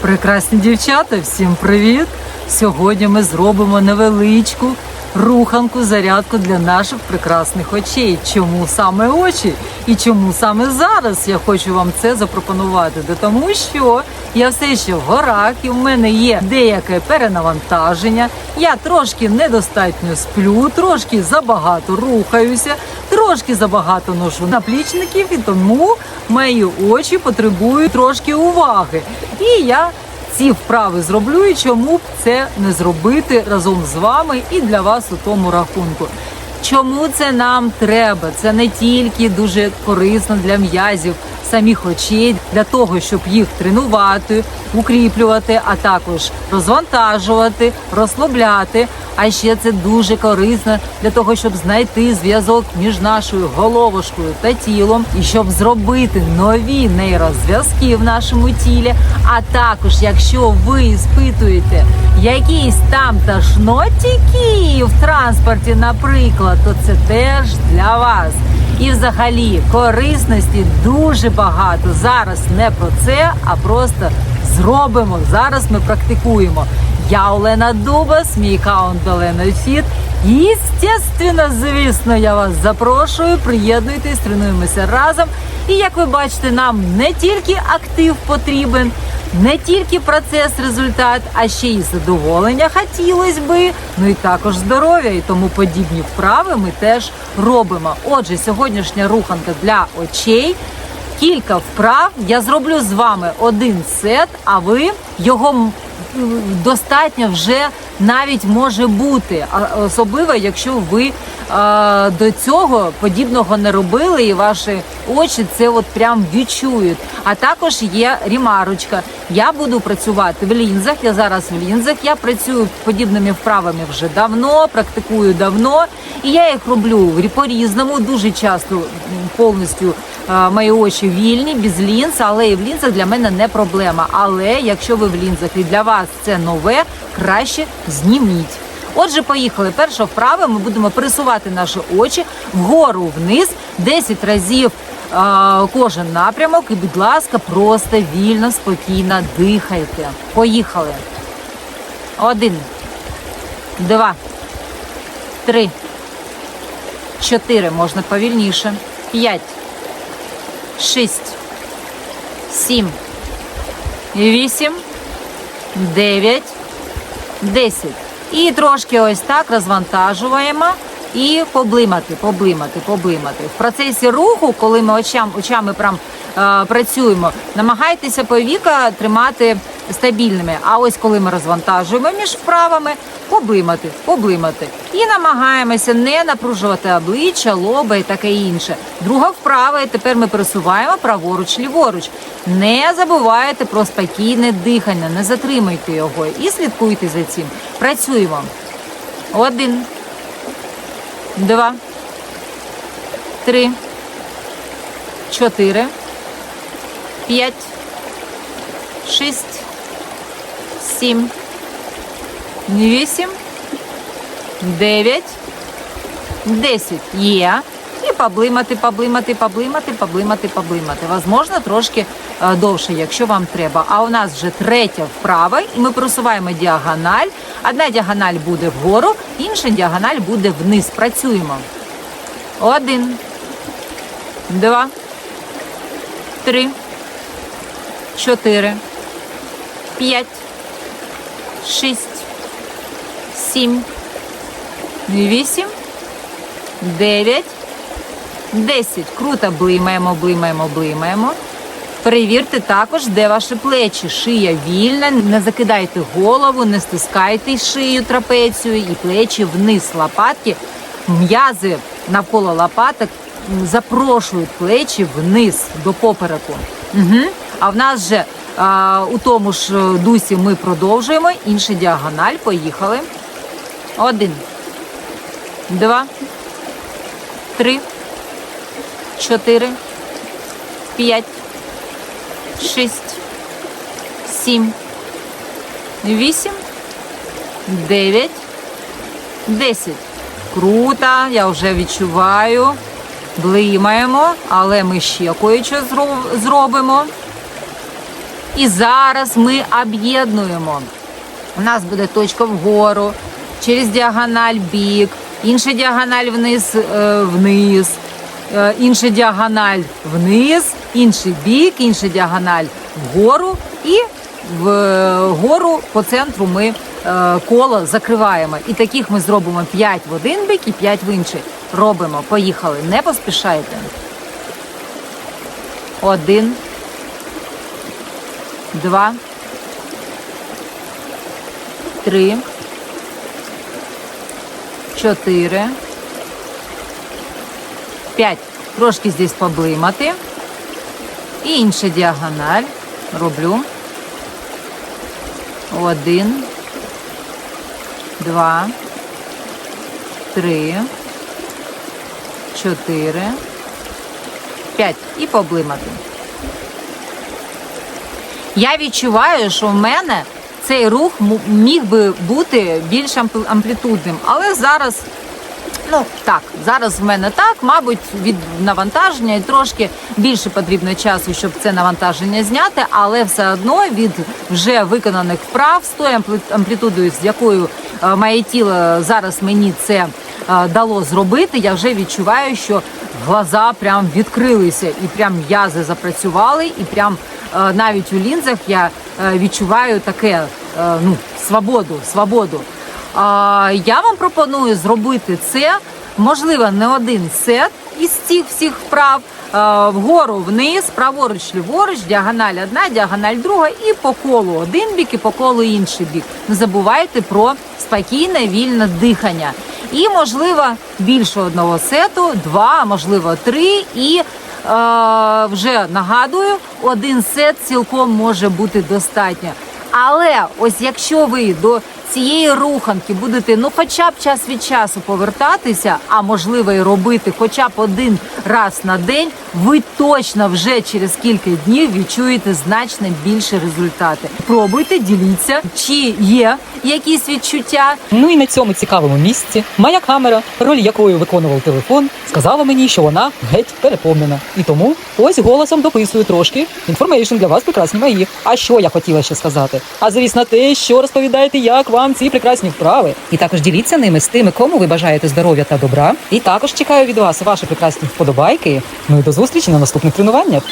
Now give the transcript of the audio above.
Прекрасні дівчата, всім привіт! Сьогодні ми зробимо невеличку руханку, зарядку для наших прекрасних очей. Чому саме очі? І чому саме зараз я хочу вам це запропонувати? Да тому що я все ще в горах, і в мене є деяке перенавантаження. Я трошки недостатньо сплю, трошки забагато рухаюся, трошки забагато ношу наплічників, і тому мої очі потребують трошки уваги. І я ці вправи зроблю, і чому б це не зробити разом з вами і для вас у тому рахунку. Чому це нам треба? Це не тільки дуже корисно для м'язів самих очей, для того, щоб їх тренувати, укріплювати, а також розвантажувати, розслабляти. А ще це дуже корисно для того, щоб знайти зв'язок між нашою головошкою та тілом, і щоб зробити нові нейрозв'язки в нашому тілі. А також, якщо ви іспитуєте якісь там ташнотики в транспорті, наприклад, то це теж для вас. І взагалі корисності дуже багато. Зараз не про це, а просто зробимо. Зараз ми практикуємо. Я Олена Дубас, мій аккаунт Олена Фіт. Єстественно, звісно, я вас запрошую. Приєднуйтесь, тренуємося разом. І як ви бачите, нам не тільки актив потрібен, не тільки процес, результат, а ще й задоволення хотілося би. Ну і також здоров'я. І тому подібні вправи ми теж робимо. Отже, сьогоднішня руханка для очей. Кілька вправ. Я зроблю з вами один сет, а ви його достатньо вже навіть може бути, особливо, якщо ви до цього подібного не робили, і ваші очі це от прям відчують. А також є рімарочка. Я буду працювати в лінзах. Я зараз в лінзах. Я працюю подібними вправами вже давно, практикую давно, і я їх роблю по-різному. Дуже часто повністю мої очі вільні, без лінз, але і в лінзах для мене не проблема. Але якщо ви в лінзах і для вас це нове, краще зніміть. Отже, поїхали. Перша вправа. Ми будемо пересувати наші очі вгору вниз 10 разів е, кожен напрямок. І, будь ласка, просто вільно, спокійно дихайте. Поїхали. Один, два, три, чотири. Можна повільніше. П'ять, шість, сім, вісім, дев'ять. 10. І трошки ось так розвантажуємо і поблимати, поблимати, поблимати. В процесі руху, коли ми очам, очами прям е, працюємо, намагайтеся повіка тримати стабільними. А ось коли ми розвантажуємо між вправами, поблимати, поблимати. І намагаємося не напружувати обличчя, лоба і таке інше. Друга вправа, і тепер ми пересуваємо праворуч, ліворуч. Не забувайте про спокійне дихання, не затримуйте його і слідкуйте за цим. Працюємо. Один, два, три, чотири, п'ять, шість, сім, вісім, дев'ять, десять. Є. І поблимати, поблимати, поблимати, поблимати, поблимати. Возможно, трошки е, довше, якщо вам треба. А у нас вже третя вправа, і ми просуваємо діагональ. Одна діагональ буде вгору, інша діагональ буде вниз. Працюємо. Один, два, три, чотири, п'ять, шість, сім, вісім, дев'ять. 10. Круто блимаємо, блимаємо, блимаємо. Перевірте також, де ваші плечі. Шия вільна, не закидайте голову, не стискайте шию трапецію і плечі вниз. Лопатки, м'язи навколо лопаток запрошують плечі вниз до попереку. Угу. А в нас же у тому ж е, дусі ми продовжуємо. Інша діагональ. Поїхали. Один, два, три чотири, п'ять, шість, сім, вісім, дев'ять, десять. Круто, я вже відчуваю. Блимаємо, але ми ще кое-що зробимо. І зараз ми об'єднуємо. У нас буде точка вгору, через діагональ бік, інша діагональ вниз, е, вниз, е, інша діагональ вниз, інший бік, інша діагональ вгору і вгору по центру ми е, коло закриваємо. І таких ми зробимо 5 в один бік і 5 в інший. Робимо. Поїхали. Не поспішайте. Один. Два. Три. Чотири. П'ять. Трошки здесь поблимати. І інша діагональ. Роблю. Один. Два. Три. Чотири. П'ять. І поблимати. Я відчуваю, що в мене цей рух міг би бути більш амплітудним, але зараз. Ну так, зараз в мене так, мабуть, від навантаження і трошки більше потрібно часу, щоб це навантаження зняти, але все одно від вже виконаних вправ з тою амплітудою, з якою е, моє тіло зараз мені це е, дало зробити, я вже відчуваю, що глаза прям відкрилися і прям м'язи запрацювали, і прям навіть у лінзах я е, відчуваю таке е, ну свободу, свободу. Я вам пропоную зробити це, можливо, не один сет із цих всіх вправ. Вгору, вниз, праворуч, ліворуч, діагональ одна, діагональ друга, і по колу один бік, і по колу інший бік. Не забувайте про спокійне, вільне дихання. І, можливо, більше одного сету, два, можливо, три. І е, вже нагадую, один сет цілком може бути достатньо. Але ось якщо ви до цієї руханки будете ну хоча б час від часу повертатися, а можливо і робити хоча б один раз на день, ви точно вже через кілька днів відчуєте значно більше результати. Пробуйте, діліться, чи є якісь відчуття, Ну і на цьому цікавому місці моя камера, роль якої виконував телефон, сказала мені, що вона геть переповнена. І тому ось голосом дописую трошки інформейшн для вас, прекрасні мої. А що я хотіла ще сказати? А звісно, те, що розповідаєте, як вам ці прекрасні вправи. І також діліться ними з тими, кому ви бажаєте здоров'я та добра. І також чекаю від вас ваші прекрасні вподобайки. Ну і до зустрічі на наступних тренуваннях.